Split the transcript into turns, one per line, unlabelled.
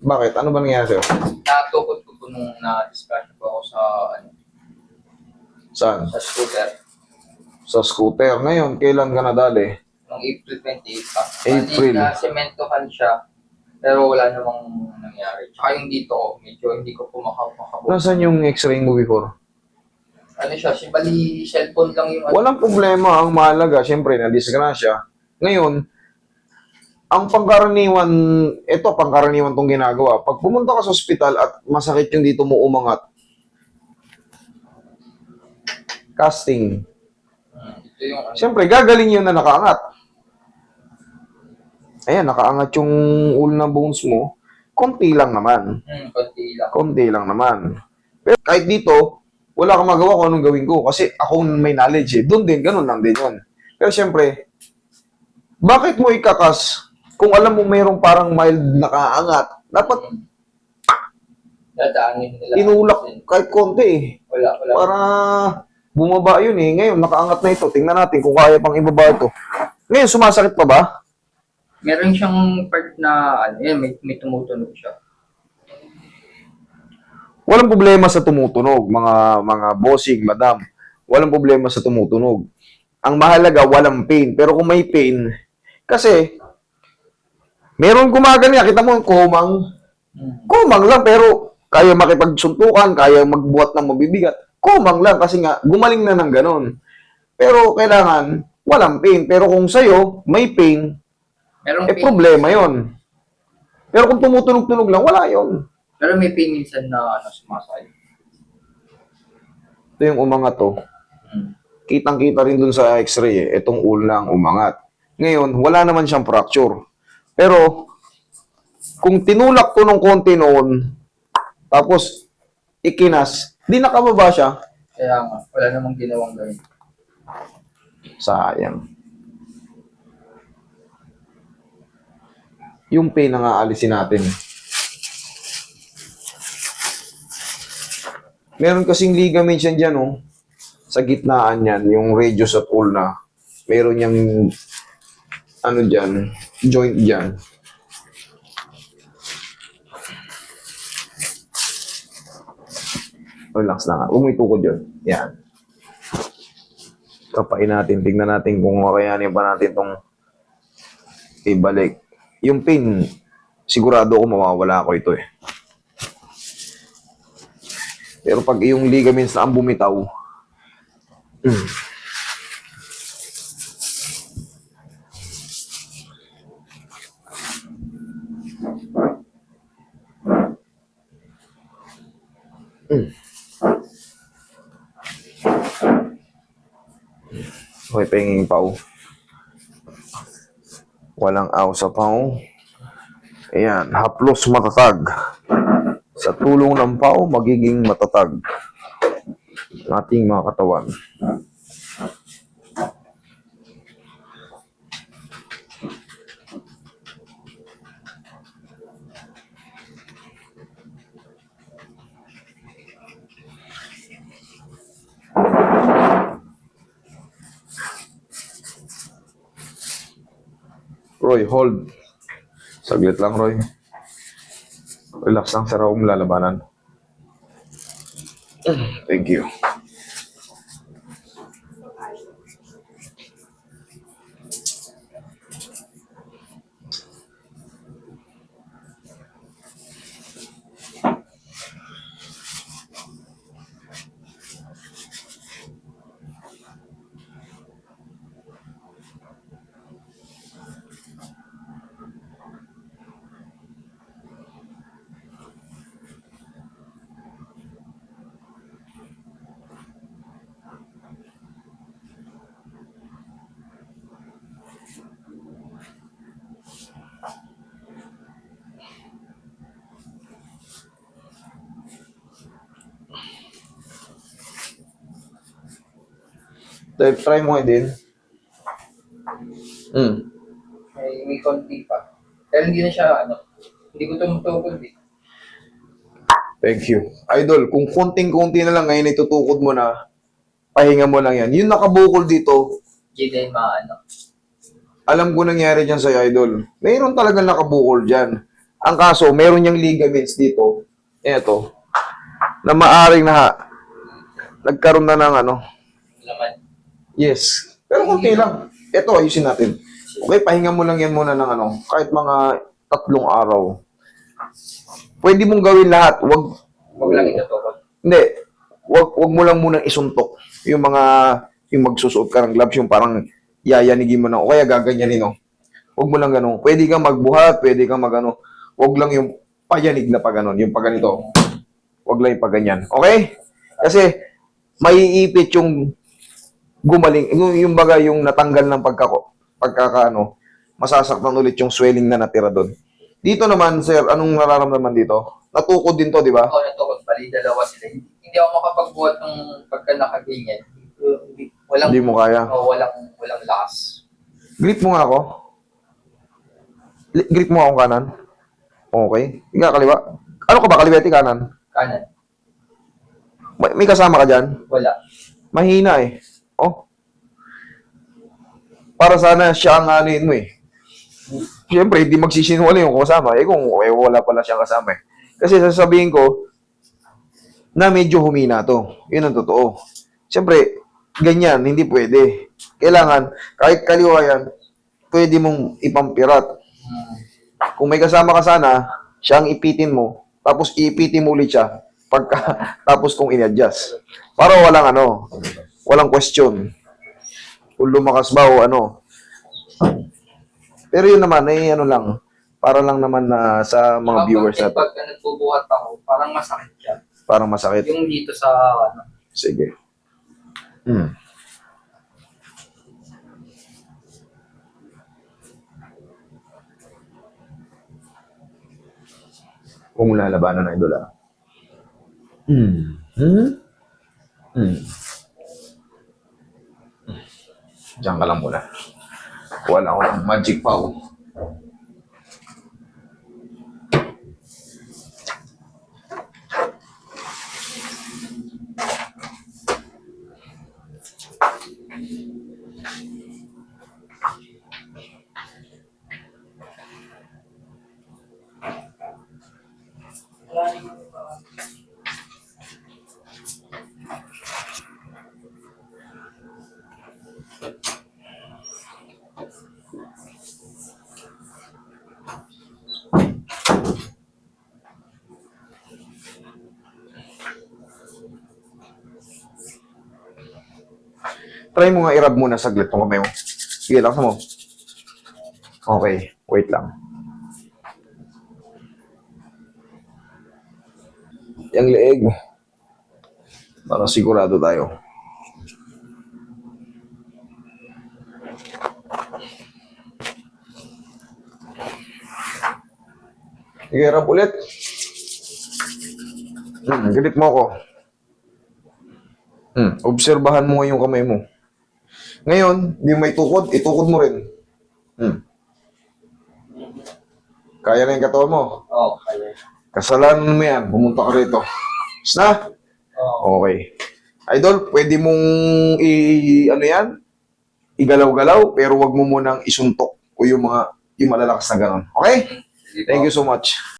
Bakit? Ano ba nangyari sa'yo?
Natukot ko po nung na-discussion po ako sa, ano,
Saan?
sa scooter.
Sa scooter. Ngayon, kailan ka nadali?
Noong April 28 pa.
April.
Na sementohan siya. Pero wala namang nangyari. Tsaka yung dito, medyo hindi ko po maka- makabuo.
Nasaan yung x-ray mo before?
Ano siya, si bali cellphone lang yung ano.
Walang problema. Ang mahalaga, syempre, na disgrasya. Ngayon, ang pangkaraniwan, ito pangkaraniwan tong ginagawa. Pag pumunta ka sa ospital at masakit yung dito mo umangat, casting. Siyempre, gagaling yun na nakaangat. Ayan, nakaangat yung ulna bones mo. Konti lang naman.
Hmm, konti lang.
Konti lang naman. Pero kahit dito, wala kang magawa kung anong gawin ko. Kasi ako may knowledge eh. Doon din, ganun lang din yun. Pero siyempre, bakit mo ikakas kung alam mo mayroong parang mild na kaangat? Dapat.
Dadaanin nila.
inulak kahit konti eh.
Wala, wala.
Para bumaba yun eh. Ngayon, nakaangat na ito. Tingnan natin kung kaya pang ibaba ito. Ngayon, sumasakit pa ba?
Meron siyang part na, ano, yan, may, may tumutunog siya.
Walang problema sa tumutunog, mga mga bossing, madam. Walang problema sa tumutunog. Ang mahalaga, walang pain. Pero kung may pain, kasi, meron gumagana, kita mo, kumang,
Hmm.
kumang lang, pero kaya makipagsuntukan, kaya magbuhat ng mabibigat. Kumang lang, kasi nga, gumaling na ng ganon. Pero kailangan, walang pain. Pero kung sa'yo, may pain,
Merong
eh
pain,
problema yon. Pero kung tumutunog-tunog lang, wala yon.
pero may pain minsan na ano, sumasakit.
Ito yung umangat to.
Hmm.
kitang-kita rin dun sa x-ray eh, itong ulang umangat. Ngayon, wala naman siyang fracture. Pero, kung tinulak ko ng konti noon, tapos ikinas, di nakababa siya,
Kaya nga, wala namang ginawang gawin.
sayang. Yung pain na nga alisin natin. Meron kasing ligaments yan dyan, oh. Sa gitnaan yan, yung radius at ulna. Meron yung, ano dyan, joint dyan. Relax lang. Huwag mo itukod yun. Yan. Kapain natin. Tignan natin kung kakayanin pa natin itong ibalik. Yung pin, sigurado ako mawawala ko ito eh. Pero pag yung ligaments na ang bumitaw, mm, mm. Okay, penging pau. Walang aw sa pau. Ayan, haplos matatag. Sa tulong ng pau, magiging matatag ating mga katawan. Roy, hold. Saglit lang, Roy. Relax lang, sarap mong lalabanan. Thank you. Try, try mo din. Mm.
May, may konti pa. Pero hindi na siya, ano, hindi ko tumutukod eh.
Thank you. Idol, kung konting-konti na lang ngayon itutukod mo na, pahinga mo lang yan. Yung nakabukol dito,
Hindi na yung mga, ano.
alam ko nangyari dyan sa'yo, Idol. Mayroon talagang nakabukol dyan. Ang kaso, meron niyang ligaments dito. Eto. Na maaring na nagkaroon na ng ano.
Laman.
Yes. Pero konti lang. Ito, ayusin natin. Okay, pahinga mo lang yan muna ng ano. Kahit mga tatlong araw. Pwede mong gawin lahat. Wag,
Huwag lang itutukod.
hindi. Wag, wag mo lang munang isuntok. Yung mga, yung magsusuot ka ng gloves, yung parang yayanigin mo na, o kaya gaganyanin, no? Wag mo lang ganun. Pwede kang magbuhat, pwede kang magano. Wag lang yung payanig na pag ganun, yung pag ganito. Wag lang yung pag ganyan. Okay? Kasi, maiipit yung gumaling, yung, yung baga yung natanggal ng pagkako, pagkakaano, masasaktan ulit yung swelling na natira doon. Dito naman, sir, anong nararamdaman dito? Natukod din to, di ba?
Ako natukod, bali dalawa sila. Hindi, ako makapagbuhat ng pagka nakaganyan. Walang,
Hindi mo kaya.
oh, walang, walang lakas.
Grip mo nga ako. Grip mo akong kanan. Okay. Ika kaliwa. Ano ka ba? Kaliwete kanan?
Kanan.
May, may kasama ka dyan?
Wala.
Mahina eh. Oh. Para sana siya ang anuin mo eh. Siyempre, hindi magsisinungaling yung kasama. Eh kung eh, wala pala siyang kasama eh. Kasi sasabihin ko, na medyo humina to. Yun ang totoo. Siyempre, ganyan, hindi pwede. Kailangan, kahit kaliwa yan, pwede mong ipampirat. Kung may kasama ka sana, siya ang ipitin mo, tapos iipitin mo ulit siya, pagka, tapos kung in-adjust. Para walang ano, walang question. Kung lumakas ba o ano. Pero yun naman, ay ano lang, para lang naman na sa mga
Kapag-
viewers natin,
Pagka nagbubuhat ako, parang masakit siya.
parang masakit.
Yung dito sa, ano,
Sige. Hmm. Mo lalabanan ng idol, ah. Hmm. Hmm? Hmm. Diyan ka lang muna. Wala ko ng magic pow. Try mo nga i-rub muna saglit tong kamay mo. Sige, laksa mo. Okay, wait lang. Yung leeg. Para sigurado tayo. Rub ulit. Hmm, galit mo ako. Hmm, obserbahan mo yung kamay mo. Ngayon, di may tukod, itukod mo rin. Hmm. Kaya na yung katawan mo.
oh, kaya.
Kasalanan mo yan, pumunta ka rito. Is na?
Oh,
Okay. Idol, pwede mong i, ano yan? Igalaw-galaw, pero wag mo munang isuntok o yung mga, yung malalakas na ganon. Okay? Thank you so much.